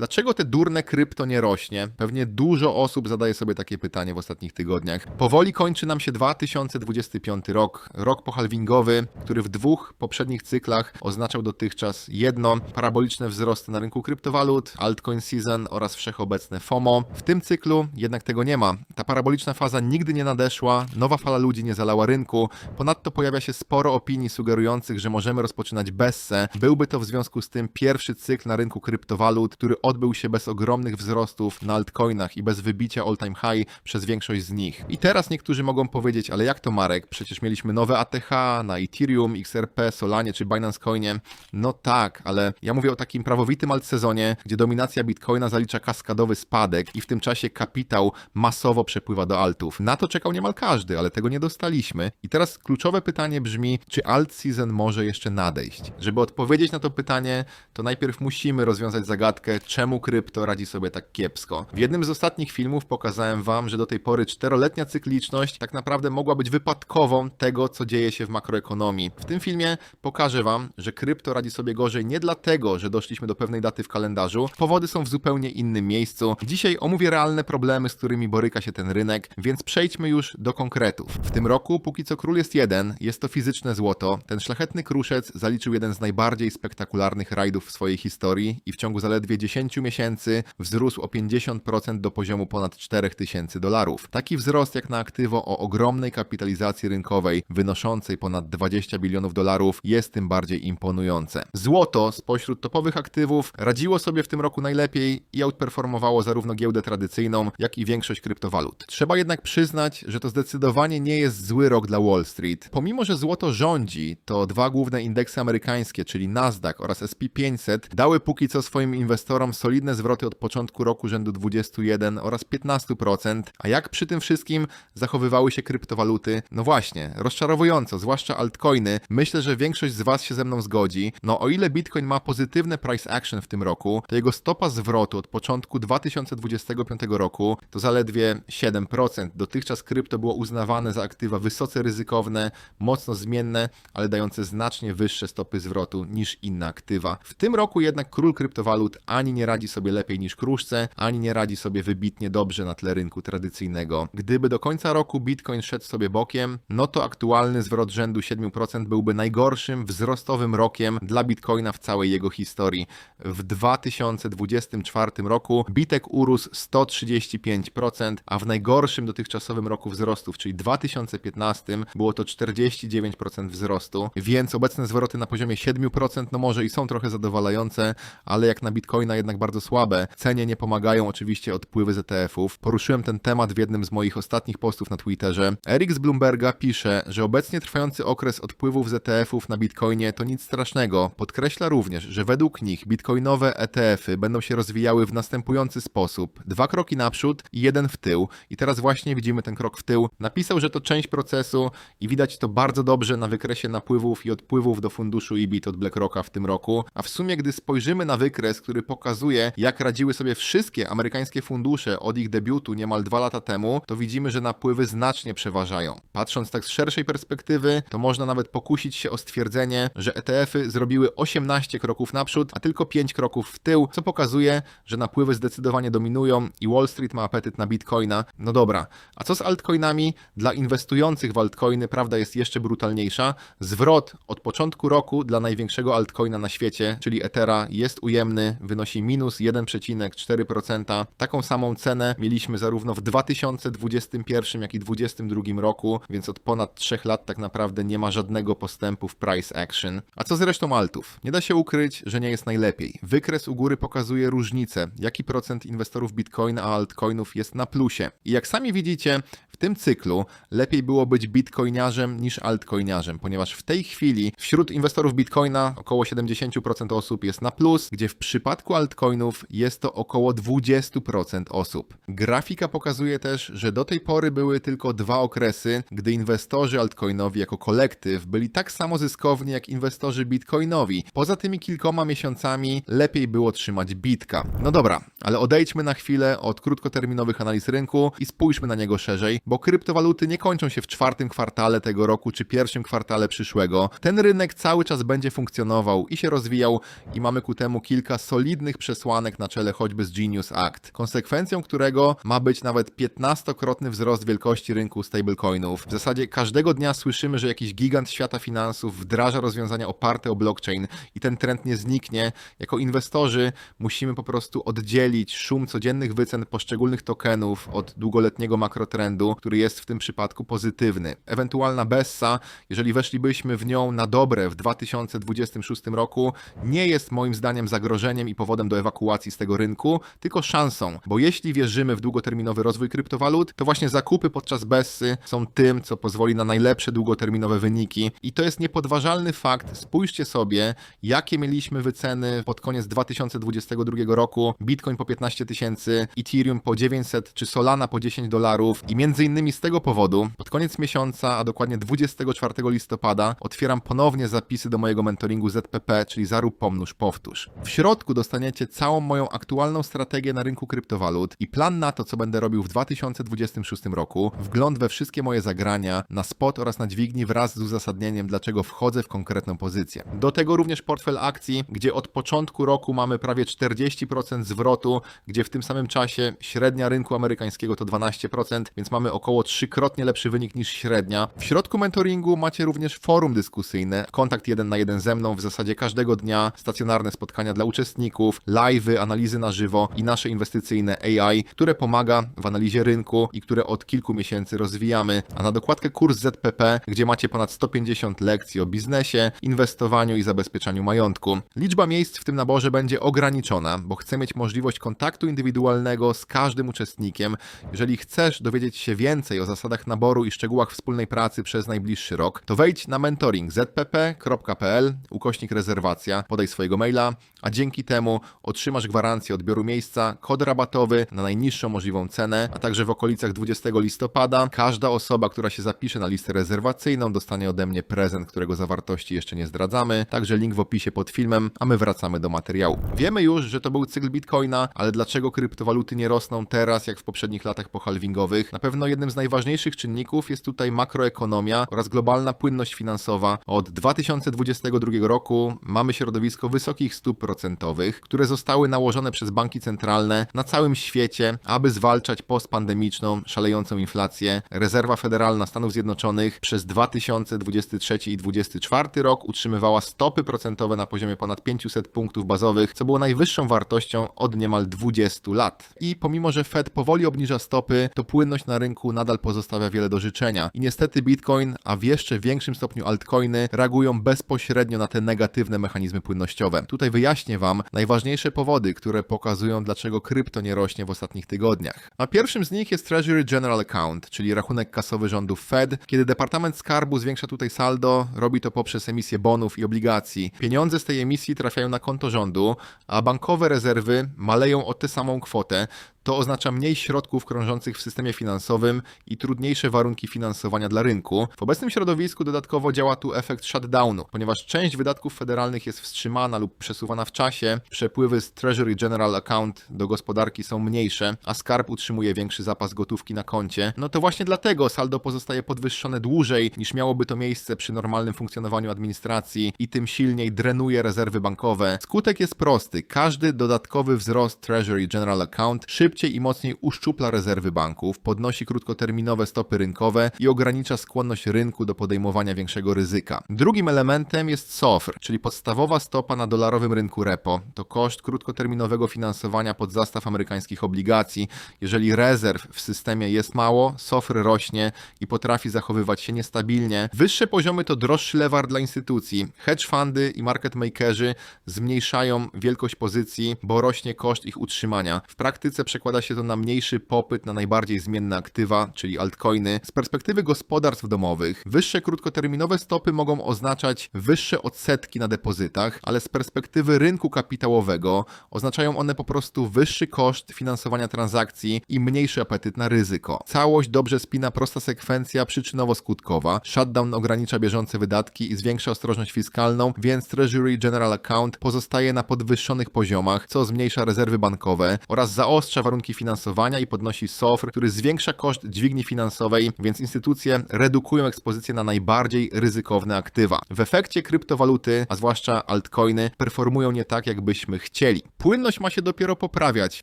Dlaczego te durne krypto nie rośnie? Pewnie dużo osób zadaje sobie takie pytanie w ostatnich tygodniach. Powoli kończy nam się 2025 rok, rok pohalvingowy, który w dwóch poprzednich cyklach oznaczał dotychczas jedno paraboliczne wzrosty na rynku kryptowalut, altcoin season oraz wszechobecne FOMO. W tym cyklu jednak tego nie ma. Ta paraboliczna faza nigdy nie nadeszła, nowa fala ludzi nie zalała rynku. Ponadto pojawia się sporo opinii sugerujących, że możemy rozpoczynać besse. Byłby to w związku z tym pierwszy cykl na rynku kryptowalut, który odbył się bez ogromnych wzrostów na altcoinach i bez wybicia all-time high przez większość z nich. I teraz niektórzy mogą powiedzieć, ale jak to Marek? Przecież mieliśmy nowe ATH na Ethereum, XRP, Solanie czy Binance Coinie. No tak, ale ja mówię o takim prawowitym altsezonie, gdzie dominacja Bitcoina zalicza kaskadowy spadek i w tym czasie kapitał masowo przepływa do altów. Na to czekał niemal każdy, ale tego nie dostaliśmy. I teraz kluczowe pytanie brzmi, czy alt season może jeszcze nadejść? Żeby odpowiedzieć na to pytanie, to najpierw musimy rozwiązać zagadkę, krypto radzi sobie tak kiepsko. W jednym z ostatnich filmów pokazałem wam, że do tej pory czteroletnia cykliczność tak naprawdę mogła być wypadkową tego, co dzieje się w makroekonomii. W tym filmie pokażę wam, że krypto radzi sobie gorzej nie dlatego, że doszliśmy do pewnej daty w kalendarzu. Powody są w zupełnie innym miejscu. Dzisiaj omówię realne problemy, z którymi boryka się ten rynek, więc przejdźmy już do konkretów. W tym roku póki co król jest jeden, jest to fizyczne złoto. Ten szlachetny kruszec zaliczył jeden z najbardziej spektakularnych rajdów w swojej historii i w ciągu zaledwie 10 miesięcy wzrósł o 50% do poziomu ponad 4000 dolarów. Taki wzrost jak na aktywo o ogromnej kapitalizacji rynkowej wynoszącej ponad 20 bilionów dolarów jest tym bardziej imponujące. Złoto spośród topowych aktywów radziło sobie w tym roku najlepiej i outperformowało zarówno giełdę tradycyjną, jak i większość kryptowalut. Trzeba jednak przyznać, że to zdecydowanie nie jest zły rok dla Wall Street. Pomimo, że złoto rządzi, to dwa główne indeksy amerykańskie, czyli Nasdaq oraz SP 500, dały póki co swoim inwestorom solidne zwroty od początku roku rzędu 21 oraz 15%, a jak przy tym wszystkim zachowywały się kryptowaluty? No właśnie, rozczarowująco, zwłaszcza altcoiny. Myślę, że większość z Was się ze mną zgodzi. No o ile Bitcoin ma pozytywne price action w tym roku, to jego stopa zwrotu od początku 2025 roku to zaledwie 7%. Dotychczas krypto było uznawane za aktywa wysoce ryzykowne, mocno zmienne, ale dające znacznie wyższe stopy zwrotu niż inne aktywa. W tym roku jednak król kryptowalut ani nie radzi sobie lepiej niż kruszce, ani nie radzi sobie wybitnie dobrze na tle rynku tradycyjnego. Gdyby do końca roku Bitcoin szedł sobie bokiem, no to aktualny zwrot rzędu 7% byłby najgorszym wzrostowym rokiem dla Bitcoina w całej jego historii. W 2024 roku Bitek urósł 135%, a w najgorszym dotychczasowym roku wzrostów, czyli 2015, było to 49% wzrostu, więc obecne zwroty na poziomie 7% no może i są trochę zadowalające, ale jak na Bitcoina jednak bardzo słabe. Cenie nie pomagają oczywiście odpływy z ETF-ów. Poruszyłem ten temat w jednym z moich ostatnich postów na Twitterze. Erik z Bloomberga pisze, że obecnie trwający okres odpływów z ETF-ów na Bitcoinie to nic strasznego. Podkreśla również, że według nich bitcoinowe ETF-y będą się rozwijały w następujący sposób. Dwa kroki naprzód i jeden w tył. I teraz właśnie widzimy ten krok w tył. Napisał, że to część procesu i widać to bardzo dobrze na wykresie napływów i odpływów do funduszu IBIT od BlackRocka w tym roku. A w sumie, gdy spojrzymy na wykres, który pokazuje, jak radziły sobie wszystkie amerykańskie fundusze od ich debiutu niemal dwa lata temu, to widzimy, że napływy znacznie przeważają. Patrząc tak z szerszej perspektywy, to można nawet pokusić się o stwierdzenie, że ETF-y zrobiły 18 kroków naprzód, a tylko 5 kroków w tył, co pokazuje, że napływy zdecydowanie dominują i Wall Street ma apetyt na Bitcoina. No dobra, a co z altcoinami? Dla inwestujących w altcoiny prawda jest jeszcze brutalniejsza. Zwrot od początku roku dla największego altcoina na świecie, czyli Ethera, jest ujemny, wynosi minus 1,4%. Taką samą cenę mieliśmy zarówno w 2021, jak i 2022 roku, więc od ponad 3 lat tak naprawdę nie ma żadnego postępu w price action. A co z resztą altów? Nie da się ukryć, że nie jest najlepiej. Wykres u góry pokazuje różnicę, jaki procent inwestorów Bitcoina a altcoinów jest na plusie. I jak sami widzicie, tym cyklu lepiej było być bitcoiniarzem niż altcoiniarzem, ponieważ w tej chwili wśród inwestorów Bitcoina około 70% osób jest na plus, gdzie w przypadku altcoinów jest to około 20% osób. Grafika pokazuje też, że do tej pory były tylko dwa okresy, gdy inwestorzy altcoinowi jako kolektyw byli tak samo zyskowni jak inwestorzy bitcoinowi. Poza tymi kilkoma miesiącami lepiej było trzymać bitka. No dobra, ale odejdźmy na chwilę od krótkoterminowych analiz rynku i spójrzmy na niego szerzej, bo kryptowaluty nie kończą się w czwartym kwartale tego roku czy pierwszym kwartale przyszłego. Ten rynek cały czas będzie funkcjonował i się rozwijał i mamy ku temu kilka solidnych przesłanek na czele choćby z Genius Act, konsekwencją którego ma być nawet 15-krotny wzrost wielkości rynku stablecoinów. W zasadzie każdego dnia słyszymy, że jakiś gigant świata finansów wdraża rozwiązania oparte o blockchain i ten trend nie zniknie. Jako inwestorzy musimy po prostu oddzielić szum codziennych wycen poszczególnych tokenów od długoletniego makrotrendu, który jest w tym przypadku pozytywny. Ewentualna Bessa, jeżeli weszlibyśmy w nią na dobre w 2026 roku, nie jest moim zdaniem zagrożeniem i powodem do ewakuacji z tego rynku, tylko szansą, bo jeśli wierzymy w długoterminowy rozwój kryptowalut, to właśnie zakupy podczas Bessy są tym, co pozwoli na najlepsze długoterminowe wyniki i to jest niepodważalny fakt. Spójrzcie sobie, jakie mieliśmy wyceny pod koniec 2022 roku, Bitcoin po 15 tysięcy, Ethereum po 900 czy Solana po 10 dolarów i między innymi z tego powodu pod koniec miesiąca, a dokładnie 24 listopada otwieram ponownie zapisy do mojego mentoringu ZPP, czyli zarób pomnóż powtórz. W środku dostaniecie całą moją aktualną strategię na rynku kryptowalut i plan na to, co będę robił w 2026 roku, wgląd we wszystkie moje zagrania na spot oraz na dźwigni wraz z uzasadnieniem, dlaczego wchodzę w konkretną pozycję. Do tego również portfel akcji, gdzie od początku roku mamy prawie 40% zwrotu, gdzie w tym samym czasie średnia rynku amerykańskiego to 12%, więc mamy około trzykrotnie lepszy wynik niż średnia. W środku mentoringu macie również forum dyskusyjne, kontakt jeden na jeden ze mną w zasadzie każdego dnia, stacjonarne spotkania dla uczestników, live'y, analizy na żywo i nasze inwestycyjne AI, które pomaga w analizie rynku i które od kilku miesięcy rozwijamy. A na dokładkę kurs ZPP, gdzie macie ponad 150 lekcji o biznesie, inwestowaniu i zabezpieczaniu majątku. Liczba miejsc w tym naborze będzie ograniczona, bo chcę mieć możliwość kontaktu indywidualnego z każdym uczestnikiem. Jeżeli chcesz dowiedzieć się więcej o zasadach naboru i szczegółach wspólnej pracy przez najbliższy rok, to wejdź na mentoring zpp.pl ukośnik rezerwacja, podaj swojego maila, a dzięki temu otrzymasz gwarancję odbioru miejsca, kod rabatowy na najniższą możliwą cenę, a także w okolicach 20 listopada każda osoba, która się zapisze na listę rezerwacyjną dostanie ode mnie prezent, którego zawartości jeszcze nie zdradzamy, także link w opisie pod filmem, a my wracamy do materiału. Wiemy już, że to był cykl Bitcoina, ale dlaczego kryptowaluty nie rosną teraz, jak w poprzednich latach pohalwingowych? Na pewno jednym z najważniejszych czynników jest tutaj makroekonomia oraz globalna płynność finansowa. Od 2022 roku mamy środowisko wysokich stóp procentowych, które zostały nałożone przez banki centralne na całym świecie, aby zwalczać postpandemiczną, szalejącą inflację. Rezerwa Federalna Stanów Zjednoczonych przez 2023 i 2024 rok utrzymywała stopy procentowe na poziomie ponad 500 punktów bazowych, co było najwyższą wartością od niemal 20 lat. I pomimo, że Fed powoli obniża stopy, to płynność na rynku nadal pozostawia wiele do życzenia. I niestety Bitcoin, a w jeszcze większym stopniu altcoiny, reagują bezpośrednio na te negatywne mechanizmy płynnościowe. Tutaj wyjaśnię Wam najważniejsze powody, które pokazują, dlaczego krypto nie rośnie w ostatnich tygodniach. A pierwszym z nich jest Treasury General Account, czyli rachunek kasowy rządów Fed. Kiedy Departament Skarbu zwiększa tutaj saldo, robi to poprzez emisję bonów i obligacji. Pieniądze z tej emisji trafiają na konto rządu, a bankowe rezerwy maleją o tę samą kwotę. To oznacza mniej środków krążących w systemie finansowym i trudniejsze warunki finansowania dla rynku. W obecnym środowisku dodatkowo działa tu efekt shutdownu, ponieważ część wydatków federalnych jest wstrzymana lub przesuwana w czasie, przepływy z Treasury General Account do gospodarki są mniejsze, a skarb utrzymuje większy zapas gotówki na koncie. No to właśnie dlatego saldo pozostaje podwyższone dłużej niż miałoby to miejsce przy normalnym funkcjonowaniu administracji i tym silniej drenuje rezerwy bankowe. Skutek jest prosty. Każdy dodatkowy wzrost Treasury General Account szybciej i mocniej uszczupla rezerwy banków, podnosi krótkoterminowe stopy rynkowe i ogranicza skłonność rynku do podejmowania większego ryzyka. Drugim elementem jest SOFR, czyli podstawowa stopa na dolarowym rynku repo. To koszt krótkoterminowego finansowania pod zastaw amerykańskich obligacji. Jeżeli rezerw w systemie jest mało, SOFR rośnie i potrafi zachowywać się niestabilnie. Wyższe poziomy to droższy lewar dla instytucji. Hedge fundy i market makerzy zmniejszają wielkość pozycji, bo rośnie koszt ich utrzymania. W praktyce przekłada się to na mniejszy popyt na najbardziej zmienne aktywa, czyli altcoiny. Z perspektywy gospodarstw domowych, wyższe krótkoterminowe stopy mogą oznaczać wyższe odsetki na depozytach, ale z perspektywy rynku kapitałowego oznaczają one po prostu wyższy koszt finansowania transakcji i mniejszy apetyt na ryzyko. Całość dobrze spina prosta sekwencja przyczynowo-skutkowa. Shutdown ogranicza bieżące wydatki i zwiększa ostrożność fiskalną, więc Treasury General Account pozostaje na podwyższonych poziomach, co zmniejsza rezerwy bankowe oraz zaostrza warunki finansowania i podnosi SOFR, który zwiększa koszt dźwigni finansowej, więc instytucje redukują ekspozycję na najbardziej ryzykowne aktywa. W efekcie kryptowaluty, a zwłaszcza altcoiny, performują nie tak, jakbyśmy chcieli. Płynność ma się dopiero poprawiać,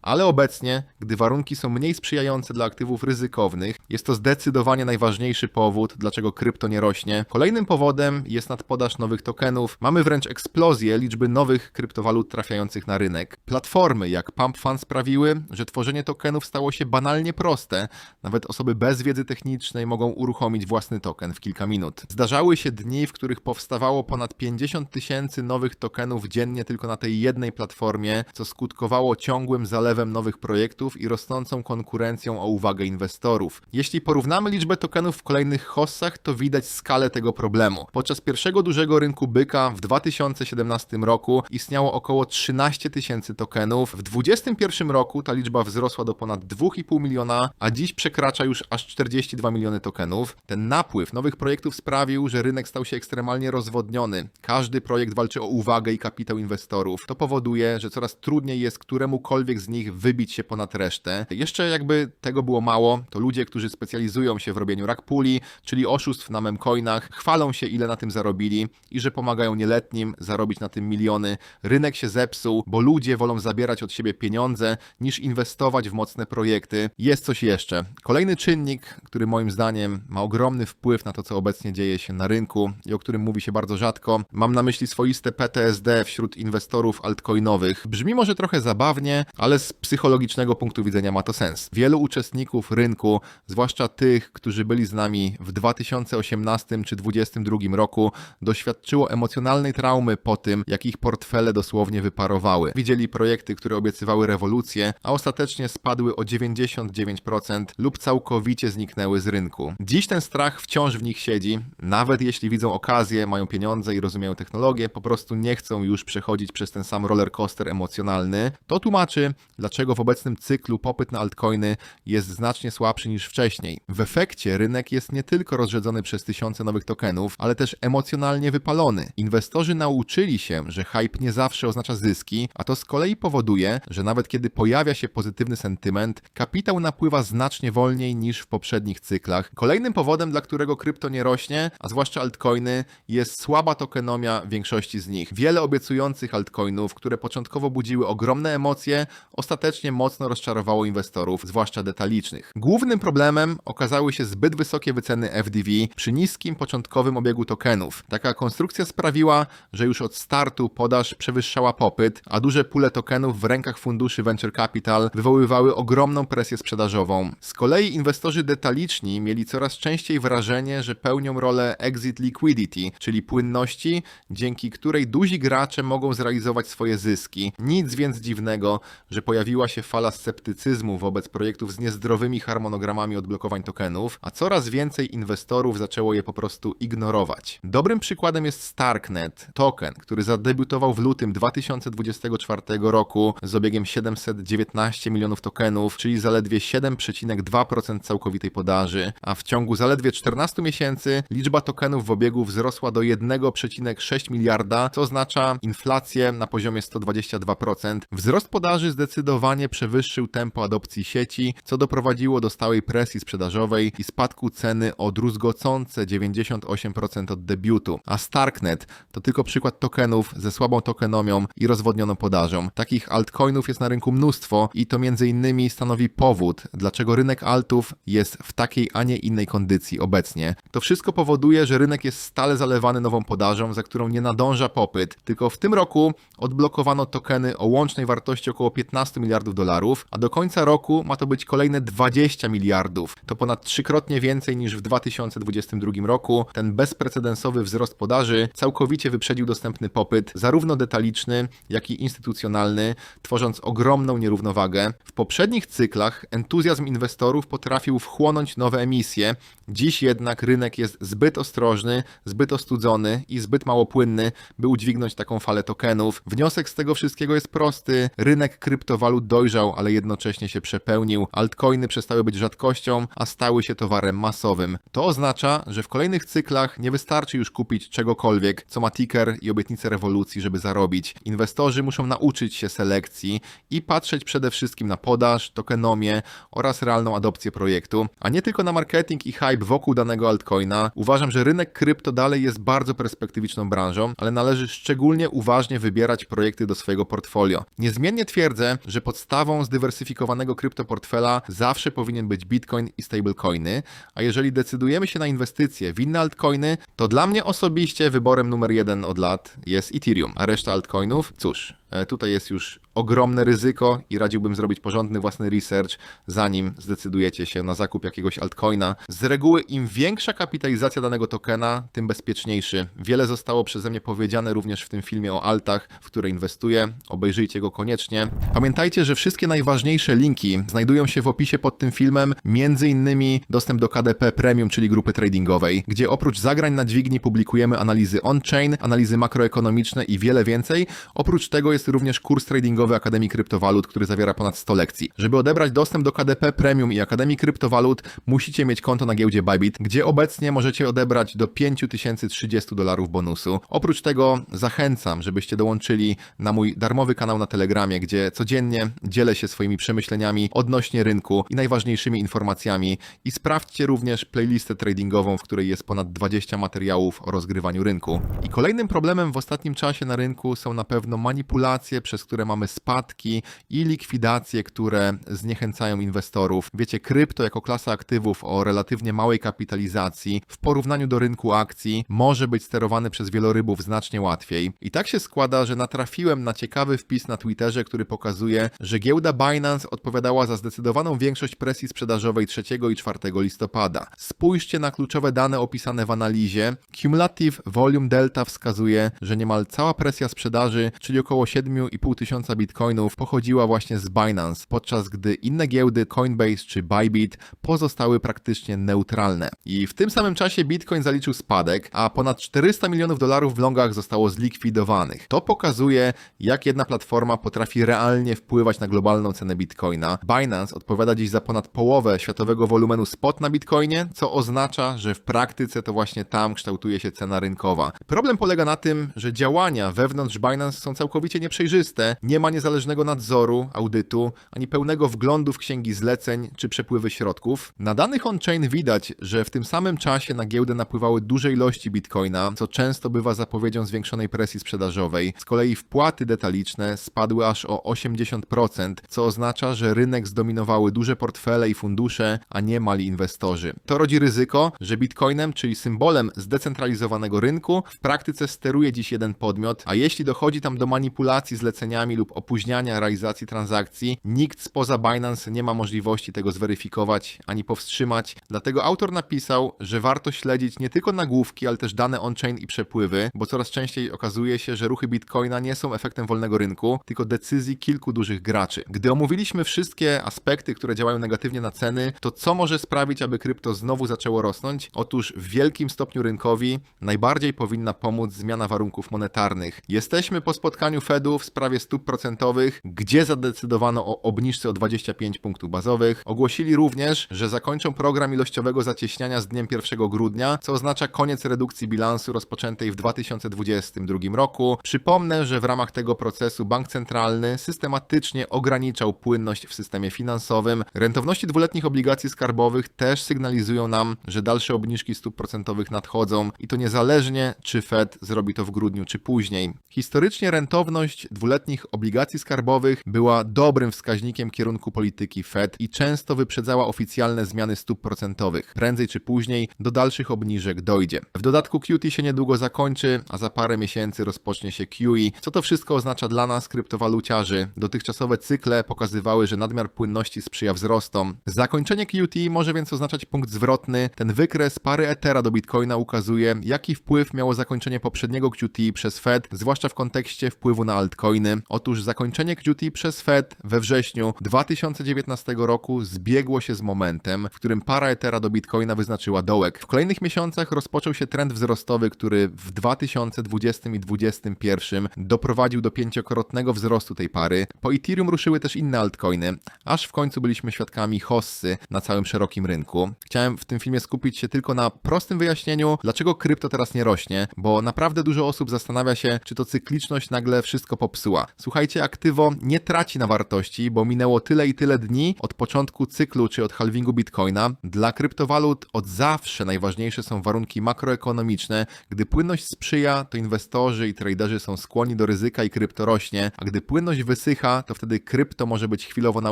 ale obecnie, gdy warunki są mniej sprzyjające dla aktywów ryzykownych, jest to zdecydowanie najważniejszy powód, dlaczego krypto nie rośnie. Kolejnym powodem jest nadpodaż nowych tokenów. Mamy wręcz eksplozję liczby nowych kryptowalut trafiających na rynek. Platformy jak Pump Fund sprawiły, że tworzenie tokenów stało się banalnie proste. Nawet osoby bez wiedzy technicznej mogą uruchomić własny token w kilka minut. Zdarzały się dni, w których powstawało ponad 50 tysięcy nowych tokenów dziennie tylko na tej jednej platformie, co skutkowało ciągłym zalewem nowych projektów i rosnącą konkurencją o uwagę inwestorów. Jeśli porównamy liczbę tokenów w kolejnych hossach, to widać skalę tego problemu. Podczas pierwszego dużego rynku byka w 2017 roku istniało około 13 tysięcy tokenów. W 2021 roku ta liczba wzrosła do ponad 2,5 miliona, a dziś przekracza już aż 42 miliony tokenów. Ten napływ nowych projektów sprawił, że rynek stał się ekstremalnie rozwodniony. Każdy projekt walczy o uwagę i kapitał inwestorów. To powoduje, że coraz trudniej jest któremukolwiek z nich wybić się ponad resztę. Jeszcze jakby tego było mało, to ludzie, którzy specjalizują się w robieniu rack puli, czyli oszustw na memcoinach, chwalą się ile na tym zarobili i że pomagają nieletnim zarobić na tym miliony. Rynek się zepsuł, bo ludzie wolą zabierać od siebie pieniądze niż inwestować w mocne projekty. Jest coś jeszcze. Kolejny czynnik, który moim zdaniem ma ogromny wpływ na to, co obecnie dzieje się na rynku i o którym mówi się bardzo rzadko. Mam na myśli swoiste PTSD wśród inwestorów altcoinowych. Brzmi może trochę zabawnie, ale z psychologicznego punktu widzenia ma to sens. Wielu uczestników rynku, zwłaszcza tych, którzy byli z nami w 2018 czy 2022 roku, doświadczyło emocjonalnej traumy po tym, jak ich portfele dosłownie wyparowały. Widzieli projekty, które obiecywały rewolucję, a ostatecznie spadły o 99% lub całkowicie zniknęły z rynku. Dziś ten strach wciąż w nich siedzi, nawet jeśli widzą okazję, mają pieniądze i rozumieją technologię, po prostu nie chcą już przechodzić przez ten sam roller coaster emocjonalny. To tłumaczy, dlaczego w obecnym cyklu popyt na altcoiny jest znacznie słabszy niż wcześniej. W efekcie rynek jest nie tylko rozrzedzony przez tysiące nowych tokenów, ale też emocjonalnie wypalony. Inwestorzy nauczyli się, że hype nie zawsze oznacza zyski, a to z kolei powoduje, że nawet kiedy pojawia się pozytywny sentyment, kapitał napływa znacznie wolniej niż w poprzednich cyklach. Kolejnym powodem, dla którego krypto nie rośnie, a zwłaszcza altcoiny, jest słaba tokenomia większości z nich. Wiele obiecujących altcoinów, które początkowo budziły ogromne emocje, ostatecznie mocno rozczarowało inwestorów, zwłaszcza detalicznych. Głównym problemem okazały się zbyt wysokie wyceny FDV przy niskim początkowym obiegu tokenów. Taka konstrukcja sprawiła, że już od startu podaż przewyższała popyt, a duże pule tokenów w rękach funduszy venture capital wywoływały ogromną presję sprzedażową. Z kolei inwestorzy detaliczni mieli coraz częściej wrażenie, że pełnią rolę exit liquidity, czyli płynności, dzięki której duzi gracze mogą zrealizować swoje zyski. Nic więc dziwnego, że pojawiła się fala sceptycyzmu wobec projektów z niezdrowymi harmonogramami odblokowań tokenów, a coraz więcej inwestorów zaczęło je po prostu ignorować. Dobrym przykładem jest Starknet, token, który zadebiutował w lutym 2024 roku z obiegiem 719 milionów tokenów, czyli zaledwie 7,2% całkowitej podaży, a w ciągu zaledwie 14 miesięcy liczba tokenów w obiegu wzrosła do 1,6 miliarda, co oznacza inflację na poziomie 122%. Wzrost podaży zdecydowanie przewyższył tempo adopcji sieci, co doprowadziło do stałej presji sprzedażowej i spadku ceny o druzgocące 98% od debiutu. A Starknet to tylko przykład tokenów ze słabą tokenomią i rozwodnioną podażą. Takich altcoinów jest na rynku mnóstwo i to między innymi stanowi powód, dlaczego rynek altów jest w takiej, a nie innej kondycji obecnie. To wszystko powoduje, że rynek jest stale zalewany nową podażą, za którą nie nadąża popyt. Tylko w tym roku odblokowano tokeny o łącznej wartości około 15 miliardów dolarów, a do końca roku ma to być kolejne 20 miliardów. To ponad trzykrotnie więcej niż w 2022 roku. Ten bezprecedensowy wzrost podaży całkowicie wyprzedził dostępny popyt, zarówno detaliczny, jak i instytucjonalny, tworząc ogromną nierównowagę. W poprzednich cyklach entuzjazm inwestorów potrafił wchłonąć nowe emisje. Dziś jednak rynek jest zbyt ostrożny, zbyt ostudzony i zbyt mało płynny, by udźwignąć taką falę tokenów. Wniosek z tego wszystkiego jest prosty. Rynek kryptowalut dojrzał, ale jednocześnie się przepełnił. Altcoiny przestały być rzadkością, a stały się towarem masowym. To oznacza, że w kolejnych cyklach nie wystarczy już kupić czegokolwiek, co ma ticker i obietnicę rewolucji, żeby zarobić. Inwestorzy muszą nauczyć się selekcji i patrzeć przede wszystkim wszystkim na podaż, tokenomię oraz realną adopcję projektu, a nie tylko na marketing i hype wokół danego altcoina. Uważam, że rynek krypto dalej jest bardzo perspektywiczną branżą, ale należy szczególnie uważnie wybierać projekty do swojego portfolio. Niezmiennie twierdzę, że podstawą zdywersyfikowanego kryptoportfela zawsze powinien być Bitcoin i stablecoiny, a jeżeli decydujemy się na inwestycje w inne altcoiny, to dla mnie osobiście wyborem numer jeden od lat jest Ethereum, a reszta altcoinów, cóż, tutaj jest już ogromne ryzyko i radziłbym zrobić porządny własny research, zanim zdecydujecie się na zakup jakiegoś altcoina. Z reguły im większa kapitalizacja danego tokena, tym bezpieczniejszy. Wiele zostało przeze mnie powiedziane również w tym filmie o altach, w które inwestuję. Obejrzyjcie go koniecznie. Pamiętajcie, że wszystkie najważniejsze linki znajdują się w opisie pod tym filmem, między innymi dostęp do KDP Premium, czyli grupy tradingowej, gdzie oprócz zagrań na dźwigni publikujemy analizy on-chain, analizy makroekonomiczne i wiele więcej. Oprócz tego jest również kurs tradingowy Akademii Kryptowalut, który zawiera ponad 100 lekcji. Żeby odebrać dostęp do KDP Premium i Akademii Kryptowalut, musicie mieć konto na giełdzie Bybit, gdzie obecnie możecie odebrać do 5030 dolarów bonusu. Oprócz tego zachęcam, żebyście dołączyli na mój darmowy kanał na Telegramie, gdzie codziennie dzielę się swoimi przemyśleniami odnośnie rynku i najważniejszymi informacjami i sprawdźcie również playlistę tradingową, w której jest ponad 20 materiałów o rozgrywaniu rynku. I kolejnym problemem w ostatnim czasie na rynku są na pewno manipulacje, przez które mamy spadki i likwidacje, które zniechęcają inwestorów. Wiecie, krypto jako klasa aktywów o relatywnie małej kapitalizacji w porównaniu do rynku akcji może być sterowany przez wielorybów znacznie łatwiej. I tak się składa, że natrafiłem na ciekawy wpis na Twitterze, który pokazuje, że giełda Binance odpowiadała za zdecydowaną większość presji sprzedażowej 3 i 4 listopada. Spójrzcie na kluczowe dane opisane w analizie. Cumulative Volume Delta wskazuje, że niemal cała presja sprzedaży, czyli około 7,5 tysiąca bitcoinów, pochodziła właśnie z Binance, podczas gdy inne giełdy Coinbase czy Bybit pozostały praktycznie neutralne. I w tym samym czasie Bitcoin zaliczył spadek, a ponad 400 milionów dolarów w longach zostało zlikwidowanych. To pokazuje, jak jedna platforma potrafi realnie wpływać na globalną cenę Bitcoina. Binance odpowiada dziś za ponad połowę światowego wolumenu spot na Bitcoinie, co oznacza, że w praktyce to właśnie tam kształtuje się cena rynkowa. Problem polega na tym, że działania wewnątrz Binance są całkowicie nieprzejrzyste, nie ma niezależnego nadzoru, audytu, ani pełnego wglądu w księgi zleceń czy przepływy środków. Na danych on-chain widać, że w tym samym czasie na giełdę napływały duże ilości bitcoina, co często bywa zapowiedzią zwiększonej presji sprzedażowej. Z kolei wpłaty detaliczne spadły aż o 80%, co oznacza, że rynek zdominowały duże portfele i fundusze, a nie mali inwestorzy. To rodzi ryzyko, że bitcoinem, czyli symbolem zdecentralizowanego rynku, w praktyce steruje dziś jeden podmiot, a jeśli dochodzi tam do manipulacji zleceniami lub opóźniania realizacji transakcji, nikt spoza Binance nie ma możliwości tego zweryfikować ani powstrzymać. Dlatego autor napisał, że warto śledzić nie tylko nagłówki, ale też dane on-chain i przepływy, bo coraz częściej okazuje się, że ruchy Bitcoina nie są efektem wolnego rynku, tylko decyzji kilku dużych graczy. Gdy omówiliśmy wszystkie aspekty, które działają negatywnie na ceny, to co może sprawić, aby krypto znowu zaczęło rosnąć? Otóż w wielkim stopniu rynkowi najbardziej powinna pomóc zmiana warunków monetarnych. Jesteśmy po spotkaniu Fedu w sprawie stóp procentowych, gdzie zadecydowano o obniżce o 25 punktów bazowych. Ogłosili również, że zakończą program ilościowego zacieśniania z dniem 1 grudnia, co oznacza koniec redukcji bilansu rozpoczętej w 2022 roku. Przypomnę, że w ramach tego procesu bank centralny systematycznie ograniczał płynność w systemie finansowym. Rentowności dwuletnich obligacji skarbowych też sygnalizują nam, że dalsze obniżki stóp procentowych nadchodzą i to niezależnie, czy Fed zrobi to w grudniu, czy później. Historycznie rentowność dwuletnich obligacji skarbowych była dobrym wskaźnikiem kierunku polityki Fed i często wyprzedzała oficjalne zmiany stóp procentowych. Prędzej czy później do dalszych obniżek dojdzie. W dodatku QT się niedługo zakończy, a za parę miesięcy rozpocznie się QE. Co to wszystko oznacza dla nas, kryptowaluciarzy? Dotychczasowe cykle pokazywały, że nadmiar płynności sprzyja wzrostom. Zakończenie QT może więc oznaczać punkt zwrotny. Ten wykres pary Ethera do Bitcoina ukazuje, jaki wpływ miało zakończenie poprzedniego QT przez Fed, zwłaszcza w kontekście wpływu na altcoiny. Otóż zakończenie QT przez Fed we wrześniu 2019 roku zbiegło się z momentem, w którym para Ethera do Bitcoina wyznaczyła dołek. W kolejnych miesiącach rozpoczął się trend wzrostowy, który w 2020 i 2021 doprowadził do pięciokrotnego wzrostu tej pary. Po Ethereum ruszyły też inne altcoiny, aż w końcu byliśmy świadkami hossy na całym szerokim rynku. Chciałem w tym filmie skupić się tylko na prostym wyjaśnieniu, dlaczego krypto teraz nie rośnie, bo naprawdę dużo osób zastanawia się, czy to cykliczność nagle wszystko wszystko popsuła. Słuchajcie, aktywo nie traci na wartości, bo minęło tyle i tyle dni od początku cyklu czy od halvingu bitcoina. Dla kryptowalut od zawsze najważniejsze są warunki makroekonomiczne. Gdy płynność sprzyja, to inwestorzy i traderzy są skłonni do ryzyka i krypto rośnie, a gdy płynność wysycha, to wtedy krypto może być chwilowo na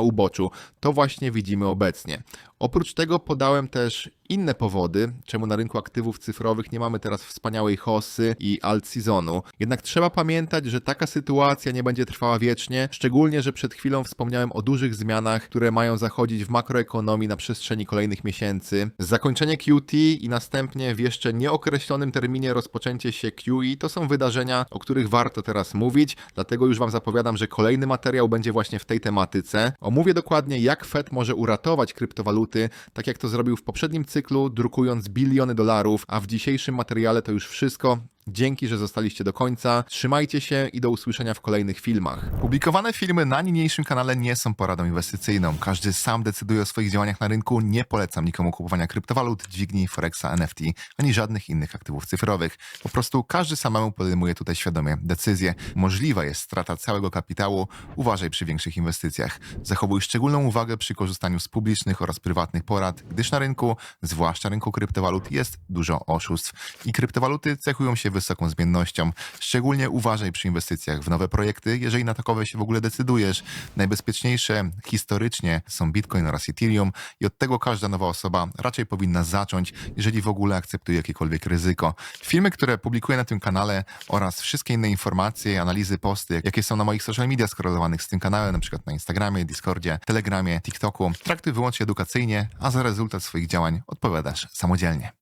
uboczu. To właśnie widzimy obecnie. Oprócz tego podałem też inne powody, czemu na rynku aktywów cyfrowych nie mamy teraz wspaniałej hossy i alt sezonu. Jednak trzeba pamiętać, że taka sytuacja nie będzie trwała wiecznie, szczególnie, że przed chwilą wspomniałem o dużych zmianach, które mają zachodzić w makroekonomii na przestrzeni kolejnych miesięcy. Zakończenie QT i następnie w jeszcze nieokreślonym terminie rozpoczęcie się QE to są wydarzenia, o których warto teraz mówić, dlatego już Wam zapowiadam, że kolejny materiał będzie właśnie w tej tematyce. Omówię dokładnie, jak Fed może uratować kryptowaluty, tak jak to zrobił w poprzednim cyklu, drukując biliony dolarów, a w dzisiejszym materiale to już wszystko. Dzięki, że zostaliście do końca. Trzymajcie się i do usłyszenia w kolejnych filmach. Publikowane filmy na niniejszym kanale nie są poradą inwestycyjną. Każdy sam decyduje o swoich działaniach na rynku. Nie polecam nikomu kupowania kryptowalut, dźwigni, forexa, NFT, ani żadnych innych aktywów cyfrowych. Po prostu każdy samemu podejmuje tutaj świadomie decyzje. Możliwa jest strata całego kapitału. Uważaj przy większych inwestycjach. Zachowuj szczególną uwagę przy korzystaniu z publicznych oraz prywatnych porad, gdyż na rynku, zwłaszcza rynku kryptowalut, jest dużo oszustw. I kryptowaluty cechują się wysoką zmiennością. Szczególnie uważaj przy inwestycjach w nowe projekty, jeżeli na takowe się w ogóle decydujesz. Najbezpieczniejsze historycznie są Bitcoin oraz Ethereum i od tego każda nowa osoba raczej powinna zacząć, jeżeli w ogóle akceptuje jakiekolwiek ryzyko. Filmy, które publikuję na tym kanale oraz wszystkie inne informacje, analizy, posty, jakie są na moich social media skorelowanych z tym kanałem, na przykład na Instagramie, Discordzie, Telegramie, TikToku, traktuj wyłącznie edukacyjnie, a za rezultat swoich działań odpowiadasz samodzielnie.